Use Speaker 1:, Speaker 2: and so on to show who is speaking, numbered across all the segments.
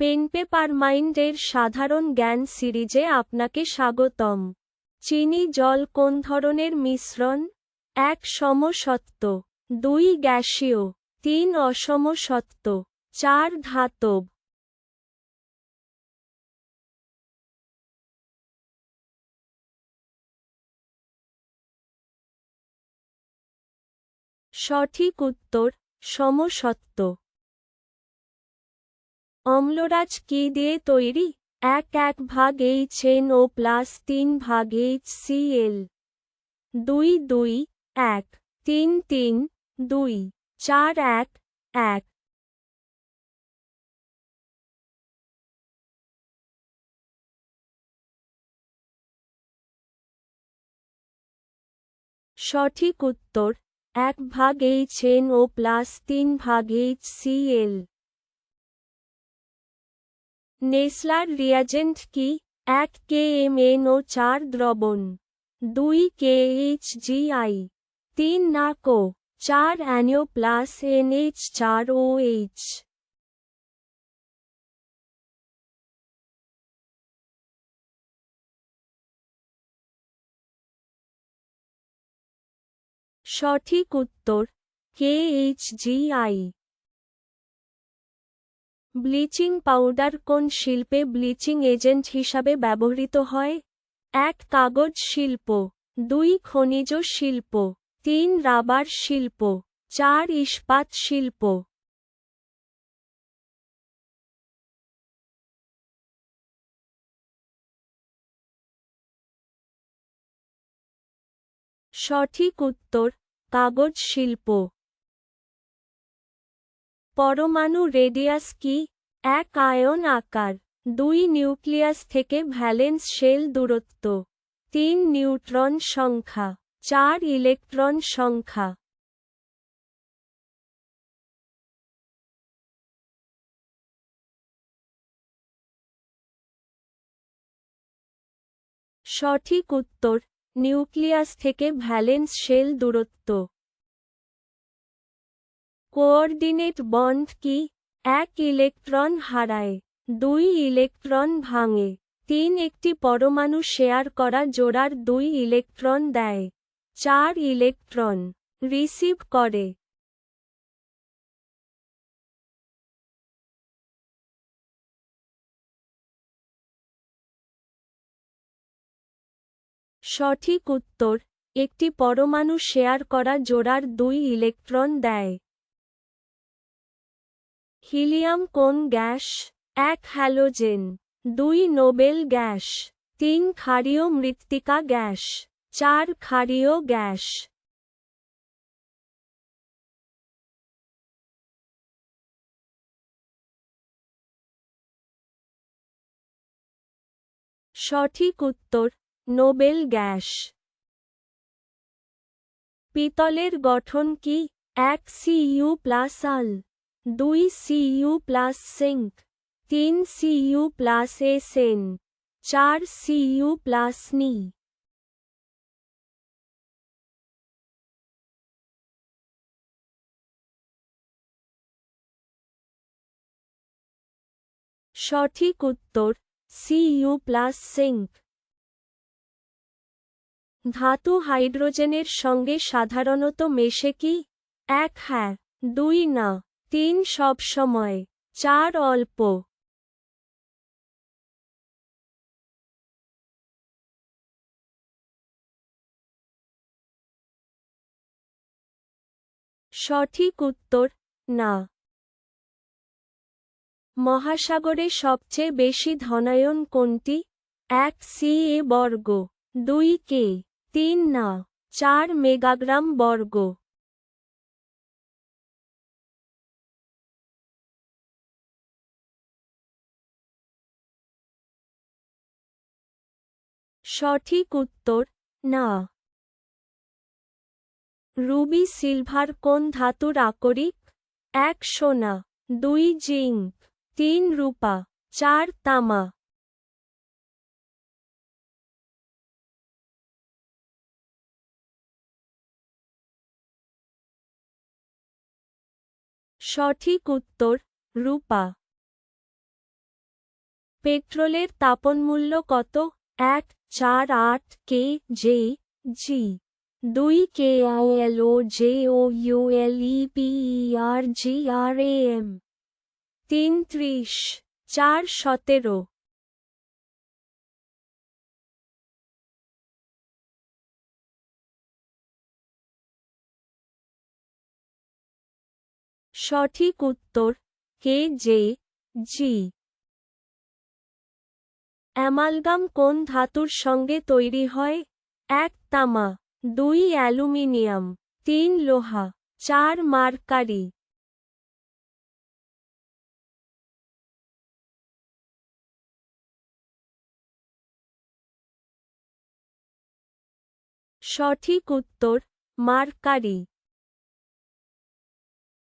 Speaker 1: Pen paper মাইন্ডের সাধারণ জ্ঞান সিরিজে আপনাকে স্বাগতম। চিনি জল কোন ধরনের মিশ্রণ? এক সমসত্ব দুই গ্যাসীয়, তিন অসমসত্ব চার ধাতব। সঠিক উত্তর সমসত্ব অম্লরাজ কি দিয়ে তৈরি? এক এক ভাগ এইচ এন ও প্লাস তিন ভাগ এইচ সি এল দুই দুই এক, তিন তিন দুই, চার এক এক। সঠিক উত্তর, এক ভাগ এইচ এন ও প্লাস তিন ভাগ H C L Nessler reagent কি? এক কে এম এন ও চার দ্রবণ। দুই কে এইচ জি আই। তিন নাকো। চার অ্যানিও প্লাস এন এইচ চার ও এইচ। সঠিক উত্তর K H G I. Bleaching powder কোন শিল্পে ব্লিচিং এজেন্ট হিসাবে ব্যবহৃত হয়? এক, কাগজ শিল্প। দুই, খনিজ শিল্প। তিন, রাবার শিল্প। চার, ইস্পাত শিল্প। সঠিক উত্তর, কাগজ শিল্প। পরমাণু রেডিয়াস কি? এক আয়ন আকার, দুই নিউক্লিয়াস থেকে ভ্যালেন্স শেল দূরত্ব, তিন নিউট্রন সংখ্যা, চার ইলেকট্রন সংখ্যা। সঠিক উত্তর, নিউক্লিয়াস থেকে ভ্যালেন্স শেল দূরত্ব। কোঅর্ডিনেট বন্ড কি? এক ইলেকট্রন হারায়, দুই ইলেকট্রন ভাঙে, তিন একটি পরমাণু শেয়ার করা জোড়ার দুই ইলেকট্রন দেয়, চার ইলেকট্রন রিসিভ করে। সঠিক উত্তর, একটি পরমাণু শেয়ার করা জোড়ার দুই ইলেকট্রন দেয় হিলিয়াম কোন গ্যাস? এক হ্যালোজেন, দুই নোবেল গ্যাস, তিন ক্ষারীয় মৃত্তিকা গ্যাস, চার ক্ষারীয় গ্যাস। সঠিক উত্তর, নোবেল গ্যাস। পিতলের গঠন কি? এক সিইউ প্লাস আল। দুই সিইউ প্লাস সিঙ্ক, তিন সিইউ প্লাস এসএন চার সিইউ প্লাস নি। সঠিক উত্তর, সিইউ প্লাস সিঙ্ক। ধাতু হাইড্রোজেনের সঙ্গে সাধারণত মেশে কি? এক হ্যাঁ দুই না। তিন সব সময়, চার অল্প। সঠিক উত্তর, না। মহাসাগরে সবচেয়ে বেশি ধনায়ন কোনটি? এক সি এ বর্গ, দুই কে, তিন না, চার মেগাগ্রাম বর্গ। সঠিক উত্তর, না। রুবি সিলভার কোন ধাতুর আকরিক? এক সোনা, দুই জিঙ্ক, তিন রূপা, চার তামা। সঠিক উত্তর, রূপা। পেট্রোলের তাপনমূল্য কত? এক চার আট কে জে জি। দুই K I L O J O U L E P R G R A M. তিন ত্রিশ, চার সতেরো। সঠিক উত্তর কে জে জি। অ্যামালগাম কোন ধাতুর সঙ্গে তৈরি হয়? এক, তামা। দুই, অ্যালুমিনিয়াম। তিন, লোহা। চার, মার্কারি। সঠিক উত্তর, মার্কারি।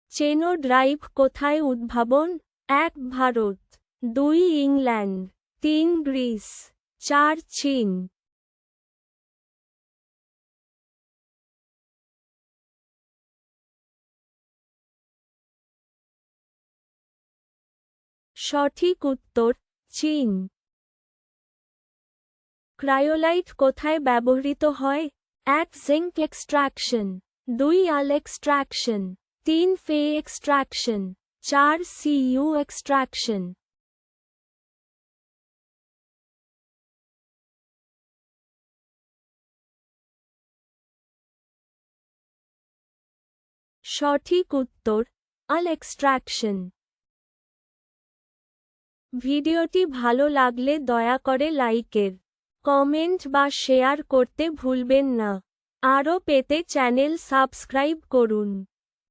Speaker 1: চেনো ড্রাইভ কোথায় উদ্ভাবন? এক, ভারত। দুই, ইংল্যান্ড। তিন গ্রিস, চার চীন। সঠিক উত্তর, চীন। ক্রায়োলাইট কোথায় ব্যবহৃত হয়? এক জিঙ্ক এক্সট্রাকশন, দুই আল এক্সট্রাকশন, তিন ফে এক্সট্রাকশন, চার সিইউ এক্সট্রাকশন। সঠিক উত্তর, আল এক্সট্রাকশন। ভিডিওটি ভালো লাগলে দয়া করে লাইকের, কমেন্ট বা শেয়ার করতে ভুলবেন না। আরও পেতে চ্যানেল সাবস্ক্রাইব করুন।